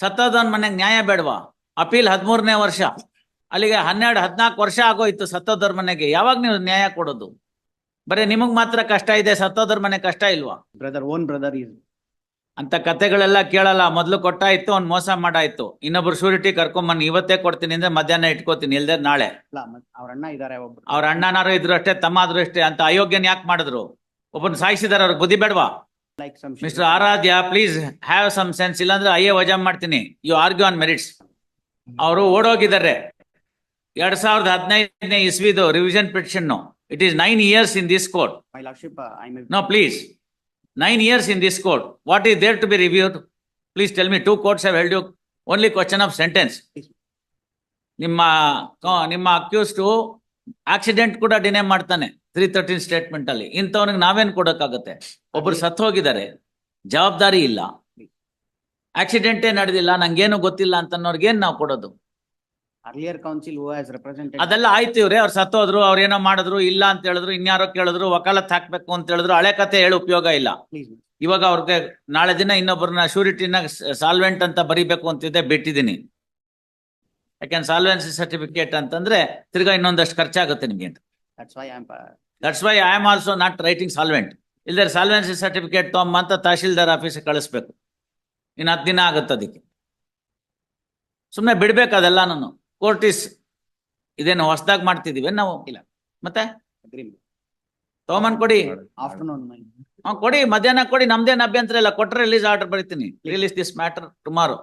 ಸತ್ತೋದವನ್ ಮನೆಗೆ ನ್ಯಾಯ ಬೇಡವಾ? ಅಪೀಲ್ ಹದಿಮೂರನೇ ವರ್ಷ. ಅಲ್ಲಿಗೆ ಹನ್ನೆರಡು ಹದಿನಾಲ್ಕು ವರ್ಷ ಆಗೋಯ್ತು ಸತ್ತದ್ರ ಮನೆಗೆ. ಯಾವಾಗ ನೀವು ನ್ಯಾಯ ಕೊಡೋದು? ಬರೀ ನಿಮಗ್ ಮಾತ್ರ ಕಷ್ಟ ಇದೆ ಸತ್ತದ್ರ ಮನೆ ಕಷ್ಟ ಇಲ್ವಾ? ಬ್ರದರ್ ಓನ್ ಬ್ರದರ್ ಇಸ್ ಅಂತ ಕತೆಗಳೆಲ್ಲ ಕೇಳಲ್ಲ. ಮೊದ್ಲು ಕೊಟ್ಟಾಯ್ತು ಅವ್ನ್ ಮೋಸ ಮಾಡಾಯ್ತು. ಇನ್ನೊಬ್ರು ಶೂರಿಟಿ ಕರ್ಕೊಂಬನ್ ಇವತ್ತೇ ಕೊಡ್ತೀನಿ ಅಂದ್ರೆ ಮಧ್ಯಾಹ್ನ ಇಟ್ಕೋತೀನಿ ಇಲ್ದೆ ನಾಳೆ. ಅವ್ರ ಅಣ್ಣ ಇದಾರೆ. ಅವ್ರ ಅಣ್ಣನಾರು ಇದ್ರು ಅಷ್ಟೇ ತಮ್ಮ ಆದ್ರು ಅಷ್ಟೇ ಅಂತ ಅಯೋಗ್ಯನ್ ಯಾಕೆ ಮಾಡಿದ್ರು? ಒಬ್ಬನ್ ಸಾಯಿಸಿದಾರ ಅವ್ರಿಗೆ ಬುದ್ಧಿ ಬೇಡವಾ? Mister Aradhya please have some sense ಇಲ್ಲಾಂದ್ರೆ ಅಯ್ಯ ವಜಾ ಮಾಡ್ತೀನಿ. ಯು ಆರ್ಗ್ಯೂ ಆನ್ ಮೆರಿಟ್ಸ್ ಅವರು ಓಡೋಗಿದ್ದಾರೆ. ಎರಡ್ ಸಾವಿರದ ಹದಿನೈದನೇ ಇಸ್ವಿದು revision petition it is nine years in this court no please nine years in this court what is there to be reviewed please tell me two courts have held you only question of sentence ನಿಮ್ಮ ನಿಮ್ಮ accused accident ಕೂಡ deny ಮಾಡ್ತಾನೆ. Three thirteen statement ಅಲ್ಲಿ ಇಂಥವನಿಗೆ ನಾವೇನ್ ಕೊಡೋಕ್ಕಾಗತ್ತೆ? ಒಬ್ರು ಸತ್ತು ಹೋಗಿದ್ದಾರೆ ಜವಾಬ್ದಾರಿ ಇಲ್ಲ. ಆಕ್ಸಿಡೆಂಟೇ ನಡೆದಿಲ್ಲ ನಂಗೇನು ಗೊತ್ತಿಲ್ಲ ಅಂತನವ್ರಿಗೆ ಏನ್ ನಾವು ಕೊಡೋದು. ಅದೆಲ್ಲ ಆಯ್ತು ಇವ್ರೆ ಅವ್ರು ಸತ್ತೋದ್ರು ಅವ್ರೇನೋ ಮಾಡಿದ್ರು ಇಲ್ಲ ಅಂತ ಹೇಳಿದ್ರು ಇನ್ಯಾರೋ ಕೇಳಿದ್ರು ವಕಾಲತ್ ಹಾಕ್ಬೇಕು ಅಂತ ಹೇಳಿದ್ರು ಹಳೆ ಕತೆ ಹೇಳಿ ಉಪಯೋಗ ಇಲ್ಲ. ಇವಾಗ ಅವ್ರಿಗೆ ನಾಳೆ ದಿನ ಇನ್ನೊಬ್ಬರನ್ನ ಶೂರಿಟಿನ ಸಾಲ್ವೆಂಟ್ ಅಂತ ಬರಿಬೇಕು ಅಂತಿದ್ದೆ ಬಿಟ್ಟಿದ್ದೀನಿ. ಯಾಕೆಂದ್ರೆ ಸಾಲ್ವೆನ್ಸಿ ಸರ್ಟಿಫಿಕೇಟ್ ಅಂತಂದ್ರೆ ತಿರ್ಗಾ ಇನ್ನೊಂದಷ್ಟು ಖರ್ಚಾಗುತ್ತೆ ನಿಮ್ಗೆ that's why I am also not writing solvent ಇಲ್ದರೆ solvency certificate ತೊಗೊಂಬ ಅಂತ ತಹಶೀಲ್ದಾರ್ ಆಫೀಸಿಗೆ ಕಳಿಸ್ಬೇಕು. ಇನ್ನು ಹತ್ತು ದಿನ ಆಗುತ್ತೆ ಅದಕ್ಕೆ. ಸುಮ್ಮನೆ ಬಿಡ್ಬೇಕು ಅದೆಲ್ಲ ನಾನು. ಕೋರ್ಟಿಸ್ ಇದೇನು ಹೊಸದಾಗಿ ಮಾಡ್ತಿದೀವಿ ನಾವು. ಇಲ್ಲ. ಮತ್ತೆ. ತಗೊಂಬಂದ್ ಕೊಡಿ. ಆಫ್ಟರ್ನೂನ್ ಕೊಡಿ. ಮಧ್ಯಾಹ್ನ ಕೊಡಿ. ನಮ್ದೇನು ಅಭ್ಯಂತರ ಇಲ್ಲ. ಕೊಟ್ರೆ ರಿಲೀಸ್ ಆರ್ಡರ್ ಬರೀತೀನಿ. Release this matter tomorrow.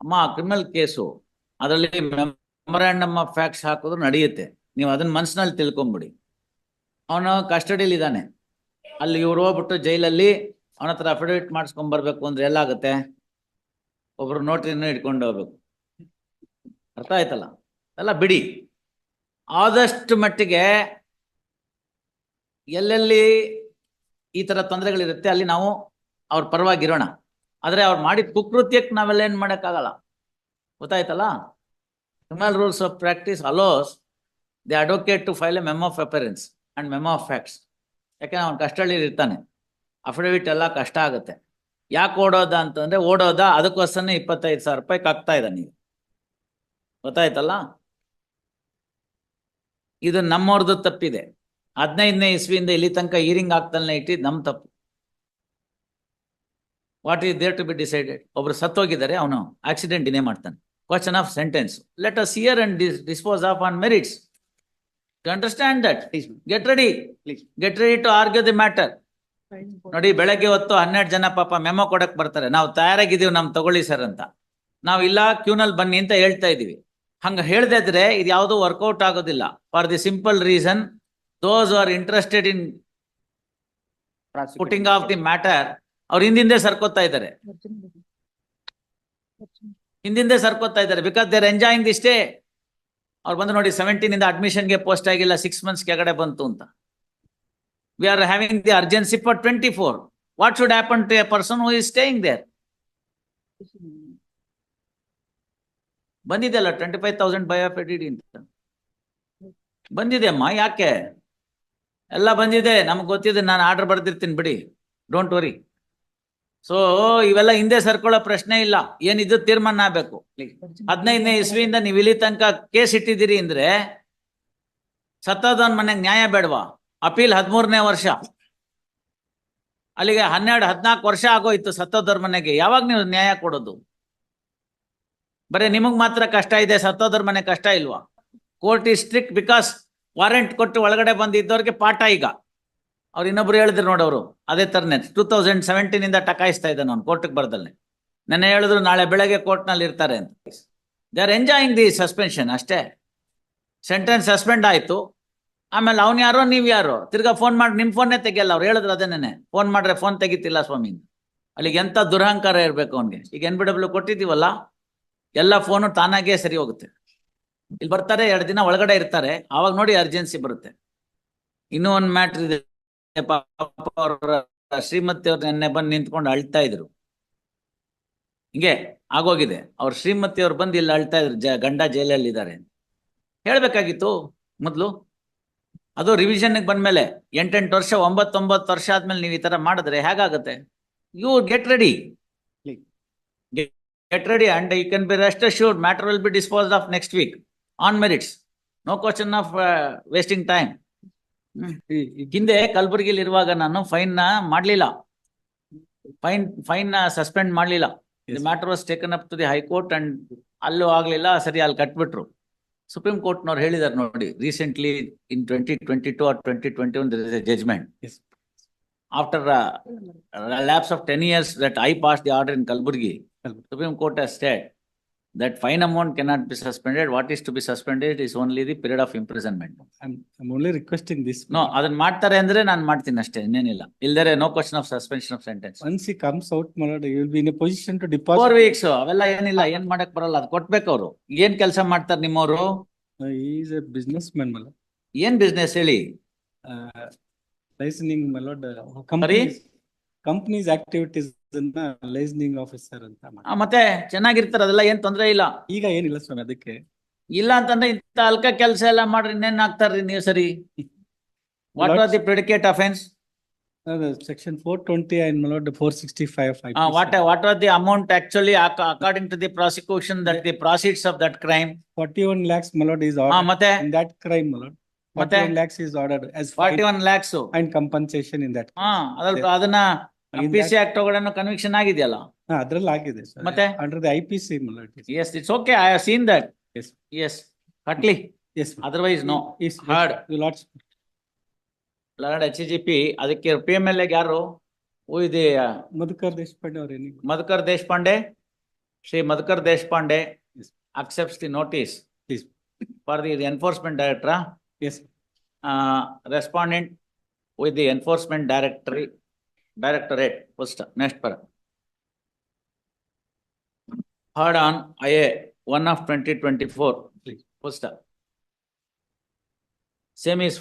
ಅಮ್ಮ ಕ್ರಿಮಿನಲ್ ಕೇಸು ಅದರಲ್ಲಿ ಮೆಮೊರಾಂಡಮ್ ಆಫ್ ಫ್ಯಾಕ್ಟ್ಸ್ ಹಾಕಿದ್ರು ನಡೆಯುತ್ತೆ. ನೀವು ಅದನ್ನ ಮನಸ್ಸಿನಲ್ಲಿ ತಿಳ್ಕೊಂಬಿಡಿ. ಅವನು ಕಸ್ಟಡಿಯಲ್ಲಿ ಇದ್ದಾನೆ. ಅಲ್ಲಿ ಇವ್ರು ಹೋಗ್ಬಿಟ್ಟು ಜೈಲಲ್ಲಿ ಅವನ ಹತ್ರ ಅಫಿಡವಿಟ್ ಮಾಡಿಸ್ಕೊಂಡ್ ಬರ್ಬೇಕು ಅಂದ್ರೆ ಎಲ್ಲಾಗುತ್ತೆ? ಒಬ್ರು ನೋಟ್ರಿನ ಇಟ್ಕೊಂಡು ಹೋಗ್ಬೇಕು. ಅರ್ಥ ಆಯ್ತಲ್ಲ? ಎಲ್ಲ ಬಿಡಿ. ಆದಷ್ಟು ಮಟ್ಟಿಗೆ ಎಲ್ಲೆಲ್ಲಿ ಈ ತರ ತೊಂದರೆಗಳಿರುತ್ತೆ ಅಲ್ಲಿ ನಾವು ಅವ್ರ ಪರವಾಗಿರೋಣ. ಆದ್ರೆ ಅವ್ರು ಮಾಡಿದ ಕುಕೃತ್ಯಕ್ಕೆ ನಾವೆಲ್ಲ ಏನ್ ಮಾಡಕ್ಕಾಗಲ್ಲ? ಗೊತ್ತಾಯ್ತಲ್ಲ? Criminal rules of practice allows the advocate to file a mem of appearance and mem of facts ಯಾಕೆಂದ್ರೆ ಅವ್ನು ಕಸ್ಟಡಿ ಇರ್ತಾನೆ. ಅಫಿಡವಿಟ್ ಎಲ್ಲ ಕಷ್ಟ ಆಗುತ್ತೆ. ಯಾಕೆ ಓಡೋದ ಅಂತಂದ್ರೆ ಓಡೋದ ಅದಕ್ಕೋಸ್ಕರನೇ ಇಪ್ಪತ್ತೈದು ಸಾವಿರ ರೂಪಾಯಿ ಕಾಕ್ತಾ ಇದ್ದಾನೆ ಈಗ. ಗೊತ್ತಾಯ್ತಲ್ಲ? ಇದು ನಮ್ಮವ್ರದ್ದು ತಪ್ಪಿದೆ. ಹದಿನೈದನೇ ಇಸ್ವಿಯಿಂದ ಇಲ್ಲಿ ತನಕ ಈರಿಂಗ್ ಆಗ್ತಾನೆ ಇಟ್ಟಿದ್ದು ನಮ್ಮ ತಪ್ಪು. What is there to be decided ಒಬ್ರು ಸತ್ತೋಗಿದ್ದಾರೆ, ಅವನು ಆಕ್ಸಿಡೆಂಟ್ ಇನ್ನೇ ಮಾಡ್ತಾನೆ. Question of sentence let us hear and dispose of on merits understand that Please, get ready please. Get ready to argue the matter ನೋಡಿ ಬೆಳಗ್ಗೆ ಹೊತ್ತು ಹನ್ನೆರಡು ಜನ ಪಾಪ ಮೆಮೊ ಕೊಡಕ್ ಬರ್ತಾರೆ. ನಾವು ತಯಾರಾಗಿದ್ದೀವಿ ನಮ್ ತಗೊಳ್ಳಿ ಸರ್ ಅಂತ. ನಾವು ಇಲ್ಲ ಕ್ಯೂನಲ್ಲಿ ಬನ್ನಿ ಅಂತ ಹೇಳ್ತಾ ಇದೀವಿ ಹಂಗ ಹೇಳ್ದೆ ಇದ್ರೆ ಇದು ಯಾವುದು ವರ್ಕೌಟ್ ಆಗೋದಿಲ್ಲ. For the simple reason those are interested in. Putting off the matter ಅವ್ರು ಹಿಂದಿಂದೆ ಸರ್ಕೋತಾ ಇದ್ದಾರೆ. ಹಿಂದಿಂದೆ ಸರ್ಕೋತಾ ಇದ್ದಾರೆ. Because there enjoying the stay ಅವ್ರು ಬಂದು ನೋಡಿ ಸೆವೆಂಟೀನ್ ಇಂದ ಅಡ್ಮಿಷನ್ಗೆ ಪೋಸ್ಟ್ ಆಗಿಲ್ಲ ಸಿಕ್ಸ್ ಮಂತ್ಸ್ ಕೆಳಗಡೆ ಬಂತು ಅಂತ. We are having the urgency for twenty four what should happen to a person who is staying there ಬಂದಿದೆ ಅಲ್ಲ twenty five thousand by of ED ಅಂತ. ಬಂದಿದೆ ಅಮ್ಮ, ಯಾಕೆ? ಎಲ್ಲ ಬಂದಿದೆ, ನಮ್ಗೆ ಗೊತ್ತಿದೆ, ನಾನು ಆರ್ಡರ್ ಬರ್ದಿರ್ತೀನಿ, ಬಿಡಿ. ಡೋಂಟ್ ವರಿ ಸೊ ಇವೆಲ್ಲ ಹಿಂದೆ ಸರ್ಕೊಳ್ಳೋ ಪ್ರಶ್ನೆ ಇಲ್ಲ. ಏನಿದ್ದು ತೀರ್ಮಾನ ಆಗ್ಬೇಕು? ಹದಿನೈದನೇ ಇಸ್ವಿಯಿಂದ ನೀವು ಇಲ್ಲಿ ತನಕ ಕೇಸ್ ಇಟ್ಟಿದ್ದೀರಿ ಅಂದ್ರೆ ಸತ್ತೋದವನ್ ಮನೆಗೆ ನ್ಯಾಯ ಬೇಡವಾ? ಅಪೀಲ್ ಹದಿಮೂರನೇ ವರ್ಷ. ಅಲ್ಲಿಗೆ ಹನ್ನೆರಡು, ಹದಿನಾಲ್ಕು ವರ್ಷ ಆಗೋಯ್ತು ಸತ್ತೋದವ್ರ ಮನೆಗೆ. ಯಾವಾಗ ನೀವು ನ್ಯಾಯ ಕೊಡೋದು? ಬರೀ ನಿಮಗ್ ಮಾತ್ರ ಕಷ್ಟ ಇದೆ ಸತ್ತೋದ್ರ ಮನೆ ಕಷ್ಟ ಇಲ್ವಾ? Court is strict because warrant ಕೊಟ್ಟು ಒಳಗಡೆ ಬಂದಿದ್ದವ್ರಿಗೆ ಪಾಠ ಈಗ. ಅವ್ರು ಇನ್ನೊಬ್ರು ಹೇಳಿದ್ರು ನೋಡೋರು ಅದೇ ತರನೇ. ಟೂ ತೌಸಂಡ್ ಸೆವೆಂಟೀನ್ ಇಂದ ಟಕಾಯಿಸ್ತಾ ಇದ್ದಾನೆ ಅವ್ನು ಕೋರ್ಟ್ಗೆ ಬರ್ದಲ್ಲೇ ನೆನ್ನೆ ಹೇಳಿದ್ರು ನಾಳೆ ಬೆಳಗ್ಗೆ ಕೋರ್ಟ್ನಲ್ಲಿ ಇರ್ತಾರೆ ಅಂತ. They are enjoying the suspension ಅಷ್ಟೇ. ಸೆಂಟೆನ್ಸ್ ಸಸ್ಪೆಂಡ್ ಆಯ್ತು. ಆಮೇಲೆ ಅವ್ನು ಯಾರೋ, ನೀವ್ ಯಾರೋ, ತಿರ್ಗಾ ಫೋನ್ ಮಾಡಿ, ನಿಮ್ ಫೋನ್ನೇ ತೆಗಿಯಲ್ಲ ಅವ್ರು. ಹೇಳಿದ್ರು ಅದೇನೇ ಫೋನ್ ಮಾಡ್ರೆ ಫೋನ್ ತೆಗಿತಿಲ್ಲ ಸ್ವಾಮಿ. ಅಲ್ಲಿಗೆ ಎಂತ ದುರಹಂಕಾರ ಇರ್ಬೇಕು ಅವನಿಗೆ. ಈಗ ಎನ್ ಬಿ ಡಬ್ಲ್ಯೂ ಕೊಟ್ಟಿದ್ದೀವಲ್ಲ, ಎಲ್ಲ ಫೋನು ತಾನಾಗೇ ಸರಿ ಹೋಗುತ್ತೆ. ಇಲ್ಲಿ ಬರ್ತಾರೆ, ಎರಡು ದಿನ ಒಳಗಡೆ ಇರ್ತಾರೆ. ಆವಾಗ ನೋಡಿ ಅರ್ಜೆನ್ಸಿ ಬರುತ್ತೆ. ಇನ್ನೂ ಒಂದು ಮ್ಯಾಟ್ರ್ ಇದೆ. ಪಾಪ ಅವ್ರ ಶ್ರೀಮತಿ ಅವ್ರು ನೆನ್ನೆ ಬಂದು ನಿಂತ್ಕೊಂಡು ಅಳ್ತಾ ಇದ್ರು. ಹಿಂಗೆ ಆಗೋಗಿದೆ. ಅವ್ರ ಶ್ರೀಮತಿ ಅವ್ರು ಬಂದು ಇಲ್ಲಿ ಅಳ್ತಾ ಇದ್ರು. ಜ ಗಂಡ ಜೈಲಲ್ಲಿ ಇದ್ದಾರೆ ಹೇಳ್ಬೇಕಾಗಿತ್ತು ಮೊದ್ಲು? ಅದು ರಿವಿಷನ್ಗೆ ಬಂದ್ಮೇಲೆ ಎಂಟೆಂಟು ವರ್ಷ, ಒಂಬತ್ತೊಂಬತ್ತು ವರ್ಷ ಆದ್ಮೇಲೆ ನೀವು ಈ ತರ ಮಾಡಿದ್ರೆ ಹೇಗಾಗುತ್ತೆ? You get ready get ready and you can be rest rest matter will be disposed of next week on merits no question of wasting. Hmm. ಹಿಂದೆ ಕಲಬುರಗಿಲಿ ಇರುವಾಗ ನಾನು ಫೈನ್ನ ಮಾಡ್ಲಿಲ್ಲ. ಫೈನ್ ಫೈನ್ನ ಸಸ್ಪೆಂಡ್ ಮಾಡ್ಲಿಲ್ಲ. Matter was taken up to the high court and ಅಲ್ಲೂ ಆಗ್ಲಿಲ್ಲ ಸರಿ ಅಲ್ಲಿ ಕಟ್ಬಿಟ್ರು. ಸುಪ್ರೀಂ ಕೋರ್ಟ್ ನವ್ರು ಹೇಳಿದಾರೆ ನೋಡಿ recently in twenty twenty two or twenty twenty one is a judgement after lapse of ten years that I pass the order in Kalburgi Supreme Court Kalburgi, that fine amount cannot be suspended. What is to be suspended is only the period of imprisonment. I'm, I'm only requesting this. No, ಅದನ್ನ ಮಾಡ್ತಾರೆ ಅಂದ್ರೆ ನಾನು ಮಾಡ್ತೀನಿ ಅಷ್ಟೇ ಇನ್ನೇನಿಲ್ಲ ಇಲ್ದರೆ no question of suspension of sentence? Once he comes out, my lord, you will be in a position to four. Weeks ಅವೆಲ್ಲ ಏನಿಲ್ಲ ಏನ್ ಮಾಡಕ್ ಬರಲ್ಲ ಅದು ಕೊಟ್ಬೇಕು ಅವ್ರು ಏನ್ ಕೆಲಸ ಮಾಡ್ತಾರೆ ನಿಮ್ಮವರು Uh, He is a businessman, my lord. ಏನ್ ಬಿಸ್ನೆಸ್ ಹೇಳಿ Uh, Licensing, my companies activities ಅನ್ನ ಲೈಸ್ನಿಂಗ್ ಆಫೀಸರ್ ಅಂತ ಮತ್ತೆ ಚೆನ್ನಾಗಿರ್ತಾರೆ ಅದೆಲ್ಲ ಏನ್ ತೊಂದರೆ ಇಲ್ಲ. ಈಗ ಏನಿಲ್ಲ ಸ್ವಾಮಿ ಅದಕ್ಕೆ. ಇಲ್ಲ ಅಂತಂದ್ರೆ ಇಂಥ ಅಲ್ಕ ಕೆಲಸ ಎಲ್ಲ ಮಾಡ್ರಿ ಇನ್ನೇನ್ ಹಾಕ್ತಾರ್ರಿ ನೀವು ಸರಿ? What are the predicate offence section four twenty and four sixty five five what what are the amount actually according to the that the proceeds of that crime forty one lakhs ಮಲೋಡ್ is ಮತ್ತೆ? In crime ಮಲೋಡ್ forty one one lakhs and compensation in that ಅದನ್ನ PC act ತಗೊಳ್ಳೋ conviction ಆಗಿದೆಯಲ್ಲ? ಅದ್ರಲ್ಲಿ ಆಗಿದೆ ಮತ್ತೆ? Under the I P C S it's okay I have seen that yes exactly yes otherwise no is heard you lots lord H G P ಅದಕ್ಕೆ P M L ಯಾರು? ಓ ಇದೆ ಮಧುಕರ್ ದೇಶಪಾಂಡೆ ಅವ್ರು ಏನಿಗೆ Madhukar Deshpande? Shri Madhukar Deshpande accepts the notice please for the enforcement directorate as respondent with the enforcement directory Directorate, first next para heard on I A one of twenty twenty four first same is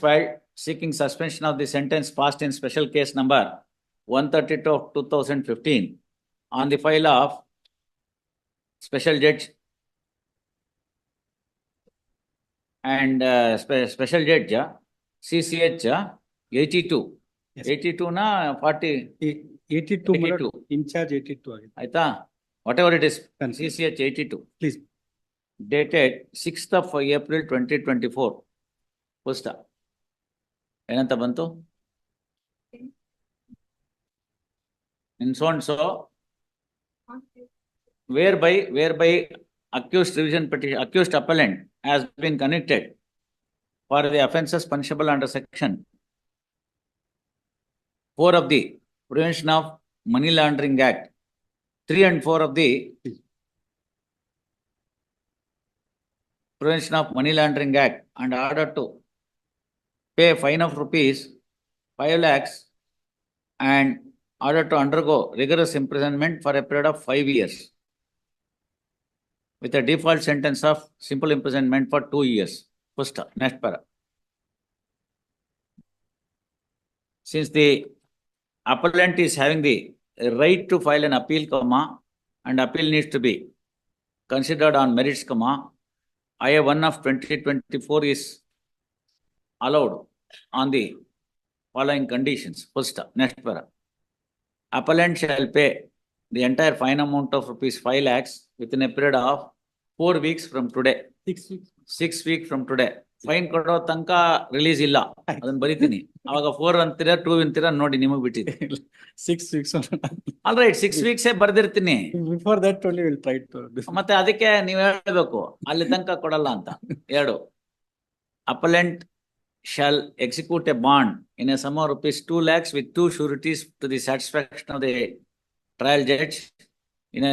seeking suspension of the sentence passed in special case number 132 of 2015 on the file of special judge and uh, special judge uh, CCH uh, 82 eighty-two. Yes. Eighty-two na forty, eighty-two, my lord, 82. in charge eighty-two ಆಗಿದೆ. ಆಯ್ತಾ? Whatever it is, Consider. CCH eighty-two. Please, dated sixth of April twenty twenty-four. ಪುಸ್ತಕ ಏನಂತ ಬಂತು? In so and so, whereby, whereby accused revision petition, accused appellant has been convicted for the offences punishable under section four of the Prevention of Money Laundering Act, three and four of the Prevention of Money Laundering Act and order to pay fine of rupees five lakhs and order to undergo rigorous imprisonment for a period of five years with a default sentence of simple imprisonment for two years. First, next para. Since the appellant is having the right to file an appeal, comma, and appeal needs to be considered on merits, comma, IA one of twenty twenty-four is allowed on the following conditions. First, next para. Appellant shall pay the entire fine amount of rupees five lakhs within a period of four weeks from today, six weeks. six weeks from today. Fine ಕೊಡೋ ತನಕ release ಇಲ್ಲ. ಅದನ್ನ ಬರಿತೀನಿ. ಅವಾಗ four ಅಂತೀರ two ಅಂತೀರಾ ನೋಡಿ ನಿಮಗ್ ಬಿಟ್ಟಿದೆ six weeks all right six weeks ಬರ್ದಿರ್ತೀನಿ. Before that only will try to ಮತ್ತೆ ಅದಕ್ಕೆ ನೀವ್ ಹೇಳ್ಬೇಕು ಅಲ್ಲಿ ತನಕ ಕೊಡಲ್ಲ ಅಂತ. ಎರಡು appellant shall execute a bond in a sum rupees two lakhs with two sureties to the satisfaction of the trial judge in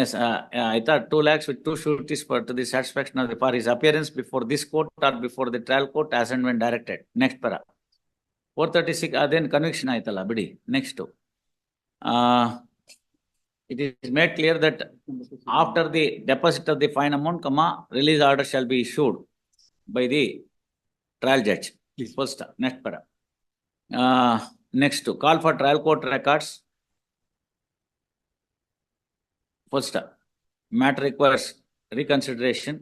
ಆಯ್ತಾ two lakhs with two sureties to the satisfaction of the for his appearance before this court or before the trial court as and when directed. Next para. Four thirty six, ಅದೇನ್ conviction ಆಯ್ತಲ್ಲ ಬಿಡಿ, next. Uh, it is made clear that after the deposit of the fine amount, comma, release order shall be issued by the trial judge. Please. First, next para. Uh, next, call for First, matter requires reconsideration.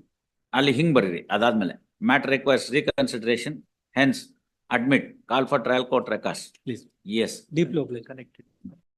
ಅಲ್ಲಿ ಹಿಂಗ್ ಬರೀರಿ ಅದಾದ್ಮೇಲೆ matter requires reconsideration, hence admit, call for trial court records. Please, Yes. deep locally connected.